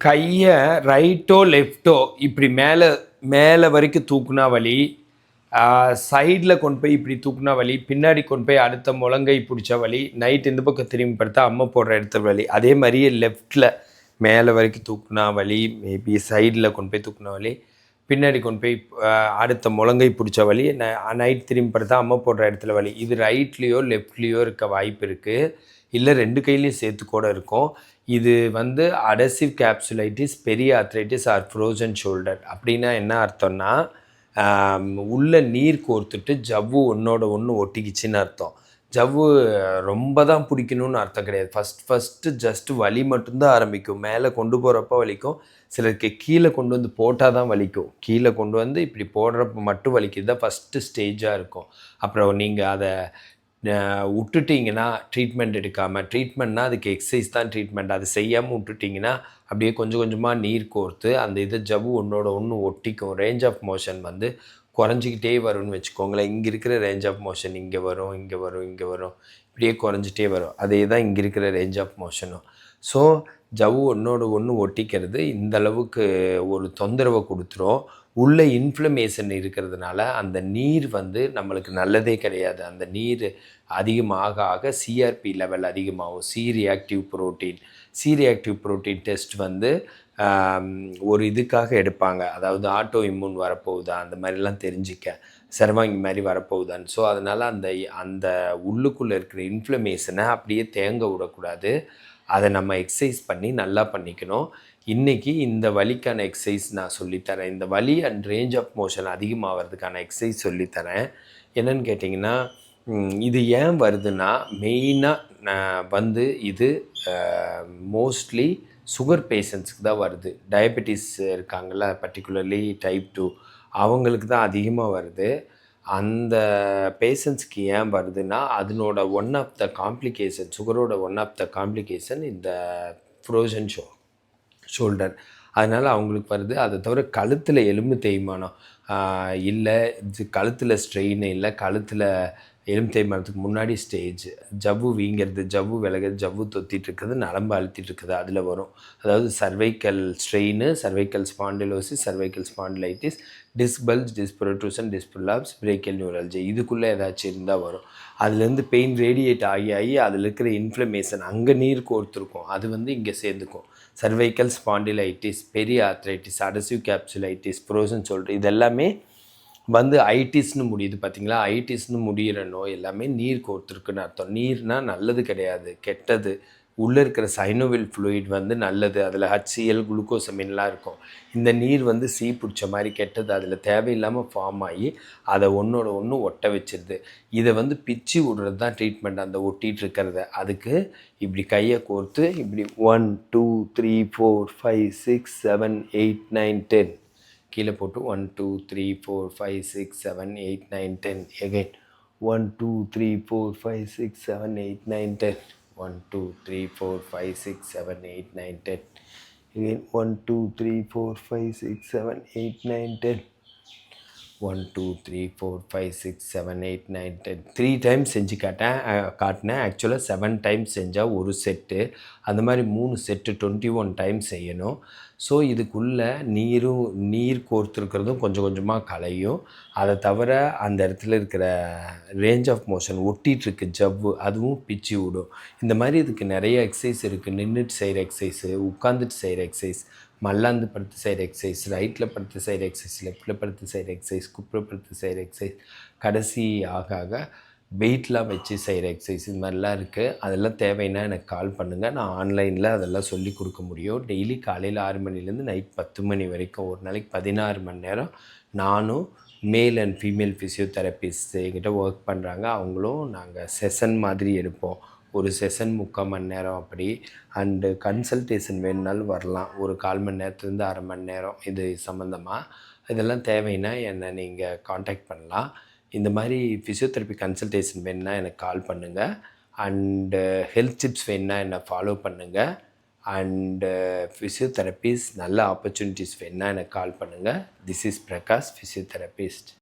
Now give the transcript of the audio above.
கையை ரைட்டோ லெஃப்ட்டோ இப்படி மேலே மேலே வரைக்கும் தூக்குனா வலி சைடில் கொண்டு போய் இப்படி தூக்குனா வலி பின்னாடி கொண்டு போய் அடுத்த முழங்கை பிடிச்ச வலி நைட் இந்த பக்கம் திரும்பி படுத்தா அம்மா போடுற இடத்துல வலி. அதே மாதிரியே லெஃப்டில் மேலே வரைக்கும் தூக்குனா வலி மேபி சைடில் கொண்டு போய் தூக்குனா வலி. பின்னாடி கொண்டு போய் அடுத்த முழங்கை பிடிச்ச வலி நைட் திரும்பி படுத்தா அம்மா போடுற இடத்துல வலி. இது ரைட்லேயோ லெஃப்ட்லேயோ இருக்க வாய்ப்பு இருக்குது இல்லை ரெண்டு கையிலையும் சேர்த்து கூட இருக்கும். இது வந்து adhesive capsulitis periarthritis or frozen shoulder அப்படின்னா என்ன அர்த்தம்னா உள்ளே உள்ள நீர் கோர்த்துட்டு ஜவ்வு ஒன்றோட ஒன்று ஒட்டிக்கிச்சின்னு அர்த்தம். ஜவ்வு ரொம்ப தான் பிடிக்கணும்னு அர்த்தம் கிடையாது. ஃபஸ்ட் ஃபஸ்ட்டு ஜஸ்ட்டு வலி மட்டும்தான் ஆரம்பிக்கும். மேலே கொண்டு போகிறப்ப வலிக்கும். சிலருக்கு கீழே கொண்டு வந்து போட்டால் தான் வலிக்கும். கீழே கொண்டு வந்து இப்படி போடுறப்ப மட்டும் வலிக்கிறது தான் ஃபஸ்ட்டு ஸ்டேஜாக இருக்கும். அப்புறம் நீங்கள் அதை விட்டுட்டிங்கன்னா ட்ரீட்மெண்ட் எடுக்காமல் ட்ரீட்மெண்ட்னா அதுக்கு எக்ஸசைஸ் தான் ட்ரீட்மெண்ட் அது செய்யாமல் விட்டுட்டிங்கன்னா அப்படியே கொஞ்சம் கொஞ்சமாக நீர் கோர்த்து அந்த இதை ஜவ்வு ஒன்றோட ஒன்று ஒட்டிக்கும். ரேஞ்ச் ஆஃப் மோஷன் வந்து குறைஞ்சிக்கிட்டே வரும்னு வச்சுக்கோங்களேன். இங்கே இருக்கிற ரேஞ்ச் ஆஃப் மோஷன் இங்கே வரும் இங்கே வரும் இங்கே வரும். இப்படியே குறைஞ்சிட்டே வரும். அதே தான் இங்கே இருக்கிற ரேஞ்ச் ஆஃப் மோஷனும் ஸோ ஜவ்வு ஒன்றோட ஒன்று ஒட்டிக்கிறது இந்த அளவுக்கு ஒரு தொந்தரவை கொடுத்துரும். உள்ளே இன்ஃப்ளமேஷன் இருக்கிறதுனால அந்த நீர் வந்து நம்மளுக்கு நல்லதே கிடையாது. அந்த நீர் அதிகமாக ஆக சிஆர்பி லெவல் அதிகமாகும். C reactive protein C reactive test வந்து ஒரு இதுக்காக எடுப்பாங்க. அதாவது ஆட்டோ இம்யூன் வரப்போகுதா? அந்த மாதிரிலாம் தெரிஞ்சிக்க. சர்வாங்கி மாதிரி வரப்போகுதான்னு. ஸோ அதனால் அந்த அந்த உள்ளுக்குள்ளே இருக்கிற இன்ஃப்ளமேஷனை அப்படியே தேங்க விடக்கூடாது. அதை நம்ம எக்ஸசைஸ் பண்ணி நல்லா பண்ணிக்கணும். இன்றைக்கி இந்த வலிக்கான எக்ஸசைஸ் நான் சொல்லித்தரேன். இந்த வலி அண்ட் ரேஞ்ச் ஆஃப் மோஷன் அதிகமாகிறதுக்கான எக்ஸசைஸ் சொல்லித்தரேன். என்னென்னு கேட்டிங்கன்னா இது ஏன் வருதுன்னா மெயினாக வந்து இது மோஸ்ட்லி சுகர் பேஷண்ட்ஸ்க்கு தான் வருது. டயபெட்டிஸ் இருக்காங்கள்ல பர்டிகுலர்லி டைப் டூ அவங்களுக்கு தான் அதிகமாக வருது. அந்த பேஷண்ட்ஸ்க்கு ஏன் வருதுன்னா அதனோட ஒன் ஆஃப் த காம்ப்ளிகேஷன் சுகரோட ஒன் ஆஃப் த காம்ப்ளிகேஷன் இந்த ஃப்ரோசன் ஷோ ஷோல்டர் அதனால் அவங்களுக்கு வருது. அதை தவிர கழுத்தில் எலும்பு தேய்மானம் இல்லை இது கழுத்தில் ஸ்ட்ரெயின் இல்லை கழுத்தில் எலும்பு மரத்துக்கு முன்னாடி ஸ்டேஜ் ஜவ்வு வீங்கிறது ஜவ்வு விலகிறது ஜவ்வு தொத்திட்டு இருக்குது அழுத்திட்டுருக்குது அழுத்திட்டு இருக்குது அதில் வரும். அதாவது cervical strain cervical spondylosis cervical spondylitis disc bulge disc protrusion disc prolapse brachial neuralgia இதுக்குள்ளே ஏதாச்சும் இருந்தால் வரும். அதுலேருந்து பெயின் ரேடியேட் ஆகி ஆகி அதில் இருக்கிற இன்ஃப்ளமேஷன் அங்கே நீர் கோர்த்துருக்கும். அது வந்து இங்கே சேர்ந்துக்கும். Cervical spondylitis periarthritis adhesive capsulitis frozen சொல்கிற இது எல்லாமே வந்து ஐட்டிஸ்னு முடியுது பார்த்தீங்களா ஐட்டிஸ்னு முடிகிற நோய் எல்லாமே நீர் கோர்த்துருக்குன்னு அர்த்தம். நீர்னால் நல்லது கிடையாது கெட்டது. உள்ளே இருக்கிற சைனோவில் ஃப்ளூயிட் வந்து நல்லது. அதில் ஹச்சிஎல் குளுக்கோசமின்லாம் இருக்கும். இந்த நீர் வந்து சீ பிடிச்ச மாதிரி கெட்டது. அதில் தேவையில்லாமல் ஃபார்ம் ஆகி அதை ஒன்றோட ஒன்று ஒட்ட வச்சிருது. இதை வந்து பிச்சு விடுறது தான் ட்ரீட்மெண்ட் அந்த ஒட்டிகிட்டு இருக்கிறத. அதுக்கு இப்படி கையை கோர்த்து இப்படி one two three four five six seven eight nine ten கீழே போட்டு one two three four five six seven eight nine ten again one two three four five six seven eight nine ten one two three four five six seven eight nine ten again one two three four five six seven eight nine ten one two three four five six seven eight nine ten three times செஞ்சு காட்டேன் காட்டினேன். ஆக்சுவலாக seven times செஞ்சால் ஒரு set அந்த மாதிரி மூணு set twenty one time செய்யணும். ஸோ இதுக்குள்ளே நீரும் நீர் கோர்த்துருக்கிறதும் கொஞ்சம் கொஞ்சமாக கலையும் அதை தவிர அந்த இடத்துல இருக்கிற ரேஞ்ச் ஆஃப் மோஷன் ஒட்டிகிட்ருக்கு ஜவ்வு அதுவும் பிச்சு விடும். இந்த மாதிரி இதுக்கு நிறைய எக்ஸசைஸ் இருக்குது நின்றுட்டு செய்கிற எக்ஸசைஸு உட்காந்துட்டு செய்கிற எக்ஸசைஸ் மல்லாந்து படுத்து செய்கிற எக்ஸசைஸ் ரைட்டில் படுத்து செய்கிற எக்ஸசைஸ் லெஃப்ட்டில் படுத்து செய்கிற எக்ஸசைஸ் குப்புற படுத்து செய்கிற எக்ஸசைஸ் கடைசி ஆக ஆக வெயிட்லாம் வச்சு செய்கிற எக்ஸசைஸ் இது மாதிரிலாம் இருக்குது அதெல்லாம் தேவைன்னா எனக்கு கால் பண்ணுங்கள் நான் ஆன்லைனில் அதெல்லாம் சொல்லி கொடுக்க முடியும். டெய்லி காலையில் ஆறு மணிலேருந்து நைட் பத்து மணி வரைக்கும் ஒரு நாளைக்கு பதினாறு மணி நேரம் நானும் மேல் அண்ட் ஃபீமேல் ஃபிசியோதெரப்பிஸ்ட் எங்கிட்ட ஒர்க் பண்ணுறாங்க அவங்களும் நாங்கள் செஷன் மாதிரி எடுப்போம். ஒரு செஷன் முக்கால் மணி நேரம் அப்படி. அண்டு கன்சல்டேஷன் வேணுனாலும் வரலாம். ஒரு கால் மணி நேரத்துலேருந்து அரை மணி நேரம் இது சம்மந்தமாக இதெல்லாம் தேவைன்னா என்னை நீங்கள் காண்டாக்ட் பண்ணலாம். இந்த மாதிரி ஃபிசியோதெரப்பி கன்சல்டேஷன் வேணுன்னா எனக்கு கால் பண்ணுங்கள் அண்டு ஹெல்த் டிப்ஸ் வேணுன்னா என்னை ஃபாலோ பண்ணுங்கள் அண்டு ஃபிசியோதெரப்பிஸ் நல்ல ஆப்பர்ச்சுனிட்டிஸ் வேணுன்னா எனக்கு கால் பண்ணுங்கள் திஸ் இஸ் பிரகாஷ் ஃபிசியோதெரபிஸ்ட்